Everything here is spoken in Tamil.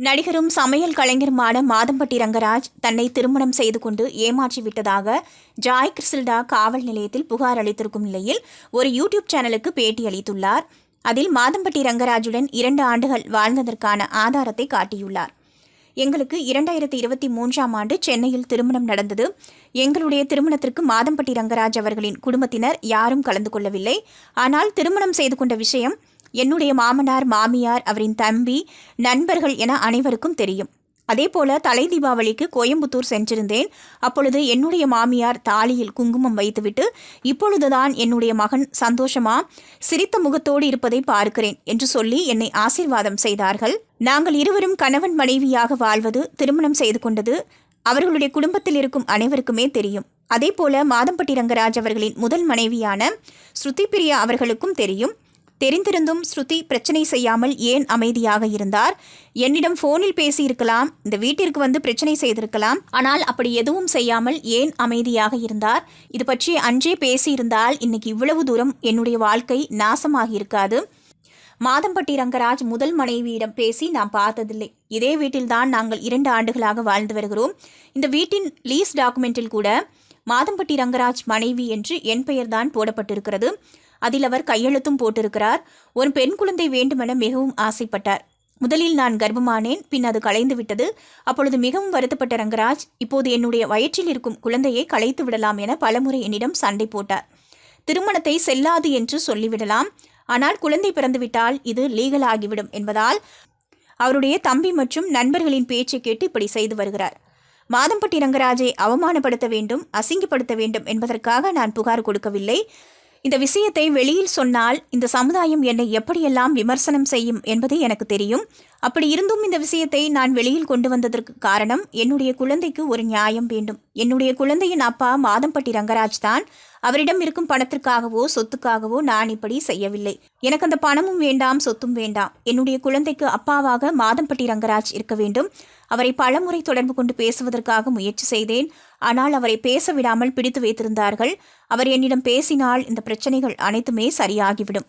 நடிகரும் சமையல் கலைஞருமான மாதம்பட்டி ரங்கராஜ் தன்னை திருமணம் செய்து கொண்டு ஏமாற்றி விட்டதாக ஜாய் கிறிஸ்டா காவல் நிலையத்தில் புகார் அளித்திருக்கும் நிலையில் ஒரு யூடியூப் சேனலுக்கு பேட்டி அளித்துள்ளார். அதில் மாதம்பட்டி ரங்கராஜுடன் இரண்டு ஆண்டுகள் வாழ்ந்ததற்கான ஆதாரத்தை காட்டியுள்ளார். எங்களுக்கு இரண்டாயிரத்தி இருபத்தி மூன்றாம் ஆண்டு சென்னையில் திருமணம் நடந்தது. எங்களுடைய திருமணத்திற்கு மாதம்பட்டி ரங்கராஜ் அவர்களின் குடும்பத்தினர் யாரும் கலந்து கொள்ளவில்லை. ஆனால் திருமணம் செய்து கொண்ட விஷயம் என்னுடைய மாமனார் மாமியார் அவரின் தம்பி நண்பர்கள் என அனைவருக்கும் தெரியும். அதேபோல தலை தீபாவளிக்கு கோயம்புத்தூர் சென்றிருந்தேன். அப்பொழுது என்னுடைய மாமியார் தாலியில் குங்குமம் வைத்துவிட்டு இப்பொழுதுதான் என்னுடைய மகன் சந்தோஷமா? சிரித்த முகத்தோடு இருப்பதை பார்க்கிறேன் என்று சொல்லி என்னை ஆசீர்வாதம் செய்தார்கள். நாங்கள் இருவரும் கணவன் மனைவியாக வாழ்வது திருமணம் செய்து கொண்டது அவர்களுடைய குடும்பத்தில் இருக்கும் அனைவருக்குமே தெரியும். அதேபோல மாதம்பட்டி ரங்கராஜ் அவர்களின் முதல் மனைவியான ஸ்ருதி பிரியா அவர்களுக்கும் தெரியும். தெரிந்திருந்தும் ஸ்ருதி பிரச்சனை செய்யாமல் ஏன் அமைதியாக இருந்தார்? என்னிடம் ஃபோனில் பேசியிருக்கலாம் இந்த வீட்டிற்கு வந்து பிரச்சனை செய்திருக்கலாம் ஆனால் அப்படி எதுவும் செய்யாமல் ஏன் அமைதியாக இருந்தார்? இது பற்றி அன்றே பேசியிருந்தால் இன்னைக்கு இவ்வளவு தூரம் என்னுடைய வாழ்க்கை நாசமாகி இருக்காது மாதம்பட்டி ரங்கராஜ் முதல் மனைவியிடம் பேசி நான் பார்த்ததில்லை. இதே வீட்டில்தான் நாங்கள் இரண்டு ஆண்டுகளாக வாழ்ந்து வருகிறோம். இந்த வீட்டின் லீஸ் டாக்குமெண்ட்டில் கூட மாதம்பட்டி ரங்கராஜ் மனைவி என்று என் பெயர்தான் போடப்பட்டிருக்கிறது. அதில் அவர் கையெழுத்தும் போட்டிருக்கிறார். ஒரு பெண் குழந்தை வேண்டுமென மிகவும் ஆசைப்பட்டார். முதலில் நான் கர்ப்பமானேன் பின் அது கலைந்து விட்டது. அப்பொழுது மிகவும் வருத்தப்பட்ட ரங்கராஜ் இப்போது என்னுடைய வயிற்றில் இருக்கும் குழந்தையை கலைத்து விடலாம் என பலமுறை என்னிடம் சண்டை போட்டார். திருமணத்தை செல்லாது என்று சொல்லிவிடலாம். ஆனால் குழந்தை பிறந்துவிட்டால் இது லீகல் ஆகிவிடும் என்பதால் அவருடைய தம்பி மற்றும் நண்பர்களின் பேச்சை கேட்டு இப்படி செய்து வருகிறார். மாதம்பட்டி ரங்கராஜை அவமானப்படுத்த வேண்டும் அசிங்கப்படுத்த வேண்டும் என்பதற்காக நான் புகார் கொடுக்கவில்லை. இந்த விஷயத்தை வெளியில் சொன்னால் இந்த சமுதாயம் என்னை எப்படியெல்லாம் விமர்சனம் செய்யும் என்பது எனக்கு தெரியும். அப்படி இருந்தும் இந்த விஷயத்தை நான் வெளியில் கொண்டு வந்ததற்கு காரணம் என்னுடைய குழந்தைக்கு ஒரு நியாயம் வேண்டும். என்னுடைய குழந்தையின் அப்பா மாதம்பட்டி ரங்கராஜ் தான். அவரிடம் இருக்கும் பணத்திற்காகவோ சொத்துக்காகவோ நான் இப்படி செய்யவில்லை. எனக்கு அந்த பணமும் வேண்டாம் சொத்தும் வேண்டாம். என்னுடைய குழந்தைக்கு அப்பாவாக மாதம்பட்டி ரங்கராஜ் இருக்க வேண்டும். அவரை பலமுறை தொடர்பு கொண்டு பேசுவதற்காக முயற்சி செய்தேன். ஆனால் அவரை பேச விடாமல் பிடித்து வைத்திருந்தார்கள். அவர் என்னிடம் பேசினால் இந்த பிரச்சனைகள் அனைத்துமே சரியாகிவிடும்.